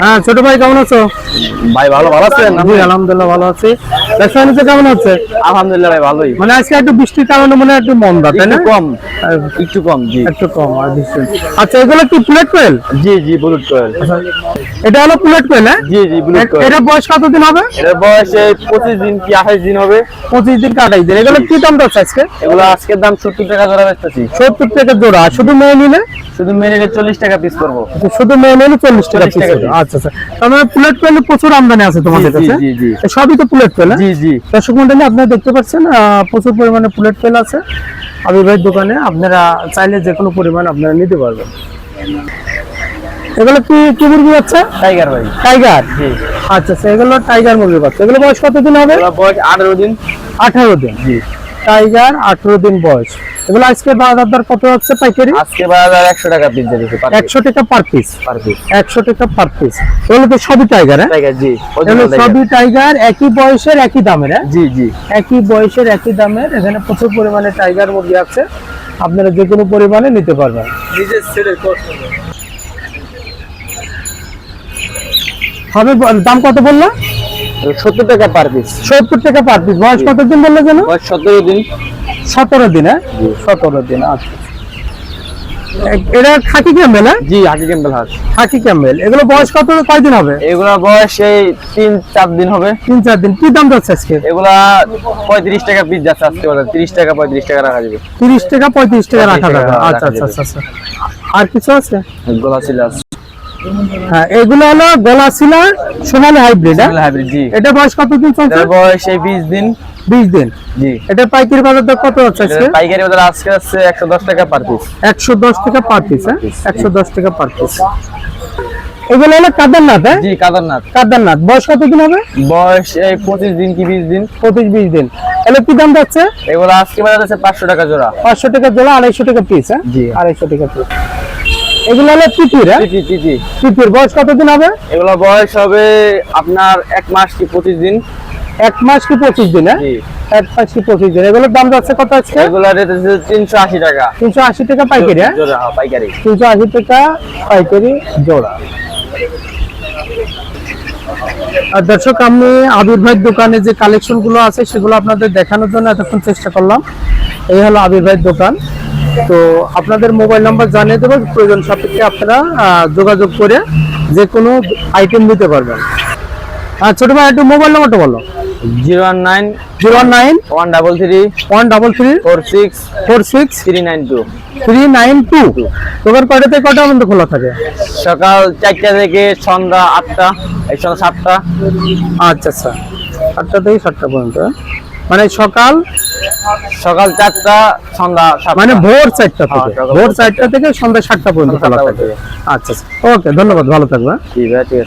হ্যাঁ ছোট ভাই কেমন আছো? ভাই ভালো ভালো আছেন? আলহামদুলিল্লাহ ভালো আছি। ব্যবসা বাণিজ্য কেমন হচ্ছে? আলহামদুলিল্লাহ ভাই ভালোই। মানে আজকে একটু বৃষ্টির কারণে মনে একটু মন্দা তাই না? কম একটু কম জি। একটু কম আর বৃষ্টি আচ্ছা এগুলো কি প্লেট কোয়েল জি জি বুলেট কোয়েল এটা হলো প্লেট কোয়েল হ্যাঁ? জি জি বুলেট কোয়েল এটা বয়স কতদিন হবে? এটার বয়স এই পঁচিশ দিন কি আঠাশ দিন হবে। পঁচিশ দিন কাটাই দিন? এগুলো কি দাম যাচ্ছে আজকে? এগুলো আজকের দাম সত্তর টাকা ধরা বেচতেছি। সত্তর টাকা জোড়া। শুধু মেয়ে নিলে? শুধু মেরে চল্লিশ টাকা পিস করব। শুধু মেয়ে নিলে চল্লিশ টাকা 40 টাকা piece। piece। আচ্ছা আচ্ছা। তার মানে প্লেট কোয়েলে প্রচুর আমদানি আছে তোমাদের কাছে? সবই তো প্লেট কোয়েল? জি জি। দর্শক মন্ডলী আপনারা দেখতে পাচ্ছেন প্রচুর পরিমাণে প্লেট তেল আছে। আবির ভাইয়ের দোকানে আপনারা চাইলে যে কোনো পরিমাণ আপনারা নিতে পারবেন। এগুলো কি কি মুরগি বাচ্চা? টাইগার ভাই। টাইগার? জি। আচ্ছা আচ্ছা এগুলো টাইগার মুরগি বাচ্চা। এগুলো বয়স কতদিন হবে? বয়স আঠারো দিন। আঠারো দিন। জি। টাইগার আঠারো দিন বয়স। এগুলো আজকে বাজার দর কত হচ্ছে পাইকারি? আজকে বাজার একশো টাকা পিস দিয়েছি একশো টাকা পার পিস একশো টাকা পার পিস এগুলো তো সবই টাইগার হ্যাঁ? জি এগুলো সবই টাইগার একই বয়সের একই দামের হ্যাঁ? জি জি। একই বয়সের একই দামের। এখানে প্রচুর পরিমাণে টাইগার মুরগি আছে। আপনারা যে কোনো পরিমাণে নিতে পারবেন। নিজের ছেলের কষ্ট। হবে দাম কত বলল? সত্তর টাকা পার পিস সত্তর টাকা পার পিস বয়স কতদিন বলল যেন? সতেরো দিন। সতেরো দিন হ্যাঁ? সতেরো দিন আচ্ছা। এটা খাকি ক্যাম্বেল হ্যাঁ? জি হাঁস। Khaki Campbell. এগুলো বয়স কত কয়দিন হবে? এগুলা বয়স এই তিন চার দিন হবে। তিন চার দিন। কি দাম যাচ্ছে আজকে? এগুলা পঁয়ত্রিশ টাকা পিস যাচ্ছে আজকে বাজার তিরিশ টাকা পঁয়ত্রিশ টাকা রাখা যাবে। তিরিশ টাকা পঁয়ত্রিশ টাকা রাখা যাবে। আচ্ছা আচ্ছা আচ্ছা আচ্ছা। আর কিছু আছে? গোলা সিলাস হ্যাঁ এগুলো হলো গলা সোনালী হাইব্রিড হ্যাঁ? হাইব্রিড জি। এটা বয়স কতদিন চলছে? বয়স এই বিশ দিন। বিশ দিন। জি। এটা পাইকারি বাজার দর কত হচ্ছে আজকে? পাইকারি বাজার আজকে আছে একশো দশ টাকা পার পিস একশো দশ টাকা পার পিস হ্যাঁ? একশো দশ টাকা পার পিস এগুলো হলো কাদারনাথ হ্যাঁ? জি কাদারনাথ। কাদারনাথ। বয়স কতদিন হবে? বয়স এই পঁচিশ দিন কি বিশ দিন। পঁচিশ বিশ দিন। এগুলো কি দাম যাচ্ছে? এগুলো আজকে বাজার আছে পাঁচশো টাকা জোড়া। পাঁচশো টাকা জোড়া আড়াইশো টাকা পিস হ্যাঁ? জি। আড়াইশো টাকা পিস এগুলো হলো তিতির হ্যাঁ? জি জি জি তিতির বয়স কতদিন হবে? এগুলো বয়স হবে আপনার এক মাস কি পঁচিশ দিন। এক মাস কি পঁচিশ দিন হ্যাঁ? এক মাস কি পঁচিশ দিন। এগুলোর দাম যাচ্ছে কত আজকে? এগুলো রেট আছে তিনশো আশি টাকা। তিনশো আশি টাকা পাইকারি হ্যাঁ? জোড়া হ্যাঁ, পাইকারি। তিনশো আশি টাকা পাইকারি জোড়া। আর দর্শক আমি আবির ভাইয়ের দোকানে যে কালেকশনগুলো আছে সেগুলো আপনাদের দেখানোর জন্য এতক্ষণ চেষ্টা করলাম। এই হলো আবির ভাইয়ের দোকান। তো আপনাদের মোবাইল নাম্বার জানিয়ে দেবো প্রয়োজন সাপেক্ষে আপনারা যোগাযোগ করে যে কোনো আইটেম নিতে পারবেন। হ্যাঁ ছোট ভাই একটু মোবাইল নাম্বারটা বলো। Zero one nine zero nine one double three one double three four six four six three nine two. Three nine two. কয়টা থেকে কটা পর্যন্ত খোলা থাকে? সকাল চারটা থেকে সন্ধ্যা আটটা এই সন্ধ্যা সাতটা। আচ্ছা আচ্ছা। আটটা থেকে সাতটা পর্যন্ত? মানে সকাল সকাল চারটা সন্ধ্যা মানে ভোর চারটা হ্যাঁ, থেকে। ভোর চারটা। থেকে সন্ধ্যা সাতটা পর্যন্ত খোলা থাকে। আচ্ছা ওকে ধন্যবাদ ভালো থাকবে? ঠিক আছে।